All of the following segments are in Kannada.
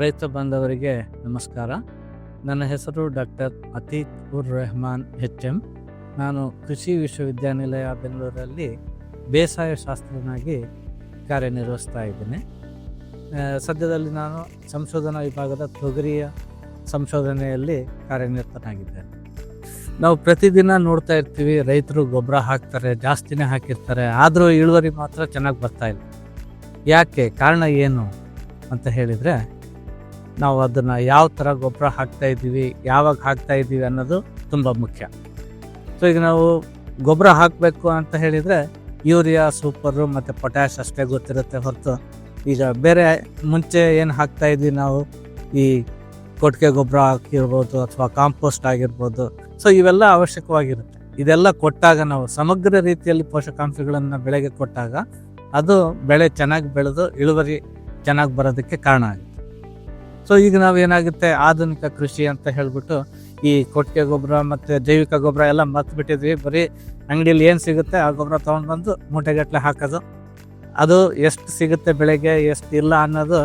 ರೈತ ಬಾಂಧವರಿಗೆ ನಮಸ್ಕಾರ. ನನ್ನ ಹೆಸರು ಡಾಕ್ಟರ್ ಅತೀತ್ ಉರ್ ರೆಹಮಾನ್ ಎಚ್ ಎಂ ನಾನು ಕೃಷಿ ವಿಶ್ವವಿದ್ಯಾನಿಲಯ ಬೆಂಗಳೂರಲ್ಲಿ ಬೇಸಾಯ ಶಾಸ್ತ್ರನಾಗಿ ಕಾರ್ಯನಿರ್ವಹಿಸ್ತಾ ಇದ್ದೇನೆ. ಸದ್ಯದಲ್ಲಿ ನಾನು ಸಂಶೋಧನಾ ವಿಭಾಗದ ತೊಗರಿಯ ಸಂಶೋಧನೆಯಲ್ಲಿ ಕಾರ್ಯನಿರತನಾಗಿದ್ದೇನೆ. ನಾವು ಪ್ರತಿದಿನ ನೋಡ್ತಾ ಇರ್ತೀವಿ, ರೈತರು ಗೊಬ್ಬರ ಹಾಕ್ತಾರೆ, ಜಾಸ್ತಿನೇ ಹಾಕಿರ್ತಾರೆ, ಆದರೂ ಇಳುವರಿ ಮಾತ್ರ ಚೆನ್ನಾಗಿ ಬರ್ತಾ ಇಲ್ಲ. ಯಾಕೆ, ಕಾರಣ ಏನು ಅಂತ ಹೇಳಿದರೆ ನಾವು ಅದನ್ನು ಯಾವ ಥರ ಗೊಬ್ಬರ ಹಾಕ್ತಾ ಇದ್ದೀವಿ, ಯಾವಾಗ ಹಾಕ್ತಾ ಇದ್ದೀವಿ ಅನ್ನೋದು ತುಂಬ ಮುಖ್ಯ. ಸೊ ಈಗ ನಾವು ಗೊಬ್ಬರ ಹಾಕಬೇಕು ಅಂತ ಹೇಳಿದರೆ ಯೂರಿಯಾ, ಸೂಪರು ಮತ್ತು ಪೊಟ್ಯಾಶ್ ಅಷ್ಟೇ ಗೊತ್ತಿರುತ್ತೆ ಹೊರತು. ಈಗ ಬೇರೆ ಮುಂಚೆ ಏನು ಹಾಕ್ತಾ ಇದ್ವಿ ನಾವು? ಈ ಕೊಟ್ಟಿಗೆ ಗೊಬ್ಬರ ಹಾಕಿರ್ಬೋದು ಅಥವಾ ಕಾಂಪೋಸ್ಟ್ ಆಗಿರ್ಬೋದು. ಸೊ ಇವೆಲ್ಲ ಅವಶ್ಯಕವಾಗಿರುತ್ತೆ. ಇದೆಲ್ಲ ಕೊಟ್ಟಾಗ ನಾವು ಸಮಗ್ರ ರೀತಿಯಲ್ಲಿ ಪೋಷಕಾಂಶಗಳನ್ನು ಬೆಳೆಗೆ ಕೊಟ್ಟಾಗ ಅದು ಬೆಳೆ ಚೆನ್ನಾಗಿ ಬೆಳೆದು ಇಳುವರಿ ಚೆನ್ನಾಗಿ ಬರೋದಕ್ಕೆ ಕಾರಣ ಆಗುತ್ತೆ. ಸೊ ಈಗ ನಾವು ಏನಾಗುತ್ತೆ ಆಧುನಿಕ ಕೃಷಿ ಅಂತ ಹೇಳ್ಬಿಟ್ಟು ಈ ಕೊಟ್ಟಿಗೆ ಗೊಬ್ಬರ ಮತ್ತು ಜೈವಿಕ ಗೊಬ್ಬರ ಎಲ್ಲ ಮರ್ತು ಬಿಟ್ಟಿದ್ವಿ ಬರೀ ಅಂಗಡಿಯಲ್ಲಿ ಏನು ಸಿಗುತ್ತೆ? ಆ ಗೊಬ್ಬರ ತೊಗೊಂಡು ಬಂದು ಮೂಟೆಗಟ್ಟಲೆ ಹಾಕೋದು. ಅದು ಎಷ್ಟು ಸಿಗುತ್ತೆ ಬೆಳೆಗೆ, ಎಷ್ಟು ಇಲ್ಲ ಅನ್ನೋದು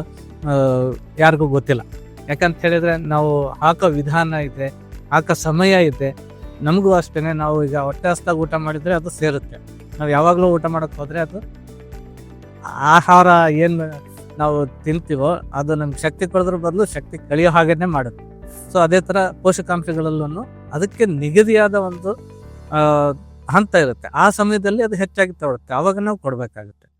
ಯಾರಿಗೂ ಗೊತ್ತಿಲ್ಲ. ಯಾಕಂತ ಹೇಳಿದ್ರೆ ನಾವು ಹಾಕೋ ವಿಧಾನ ಇದೆ, ಹಾಕೋ ಸಮಯ ಇದೆ. ನಮಗೂ ಅಷ್ಟೇ ನಾವು ಈಗ ಹೊಟ್ಟೆ ಹಸ್ತಾಗಿ ಊಟ ಮಾಡಿದರೆ ಅದು ಸೇರುತ್ತೆ. ನಾವು ಯಾವಾಗಲೂ ಊಟ ಮಾಡೋಕ್ಕೆ ಹೋದರೆ ಅದು ಆಹಾರ ಏನು ನಾವು ತಿಂತೀವೋ, ಅದು ನಮ್ಗೆ ಶಕ್ತಿ ಕೊಡೋದ್ರ ಬದಲು ಶಕ್ತಿ ಕಳಿಯೋ ಹಾಗೇನೆ ಮಾಡುತ್ತೆ ಸೊ ಅದೇ ಥರ ಪೋಷಕಾಂಶಗಳಲ್ಲೂ ಅದಕ್ಕೆ ನಿಗದಿಯಾದ ಒಂದು ಹಂತ ಇರುತ್ತೆ. ಆ ಸಮಯದಲ್ಲಿ ಅದು ಹೆಚ್ಚಾಗಿ ತಗೊಳುತ್ತೆ. ಆವಾಗ ನಾವು ಕೊಡಬೇಕಾಗುತ್ತೆ.